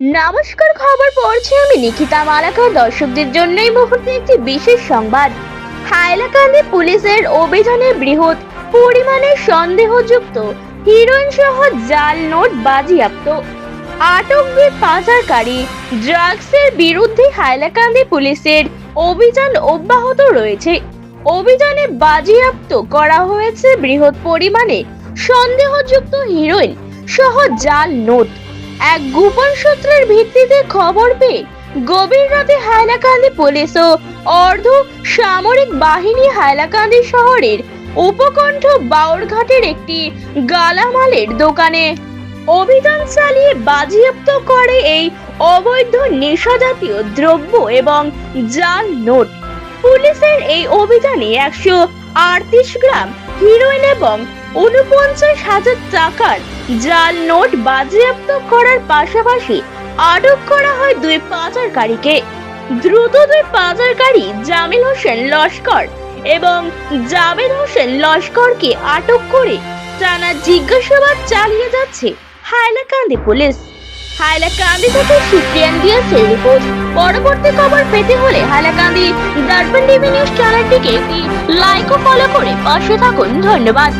নমস্কার খবর পড়ছি আমি নিকিতা মালাকার। দর্শকদের জন্য এই মুহূর্তে একটি বিশেষ সংবাদ। হাইলাকান্দি পুলিশের অভিযানে বৃহৎ পরিমাণে সন্দেহযুক্ত হিরোইন সহ জাল নোট বাজেয়াপ্ত। আটক পাচারকারী ড্রাগসের বিরুদ্ধে হাইলাকান্দি পুলিশের অভিযান অব্যাহত রয়েছে। অভিযানে বাজেয়াপ্ত করা হয়েছে বৃহৎ পরিমাণে সন্দেহযুক্ত হিরোইন সহ জাল নোট। এক গোপন সূত্রের ভিত্তিতে খবর পেয়ে গভীর রাতে হাইলাকান্দি পুলিশ ও অর্ধ সামরিক বাহিনী হাইলাকান্দি শহরের উপকণ্ঠ বাউরঘাটের একটি গালামালের দোকানে অভিযান চালিয়ে বাজেয়াপ্ত করে এই অবৈধ নেশাজাতীয় দ্রব্য এবং জাল নোট। পুলিশের এই অভিযানে একশো আটত্রিশ গ্রাম হিরোইন এবং উনপঞ্চাশ হাজার টাকার জাল নোট বাজেয়াপ্ত করার পাশাপাশি আটক করা হয় দুই পাচারকারীকে। দ্রুত দুই পাচারকারী জামিল হোসেন লস্কর এবং জাবেদ হোসেন লস্করকে আটক করে টানা জিজ্ঞাসাবাদ চালিয়ে যাচ্ছে হাইলাকান্দি পুলিশ। হাইলাকান্দি থেকে সুপ্রিয়ান দিয়েছে রিপোর্ট। পরবর্তী খবর পেতে হলে হাইলাকান্দি দর্পণ টিভি নিউজ চ্যানেলটিকে একটি লাইক ও ফলো করে পাশে থাকুন। ধন্যবাদ।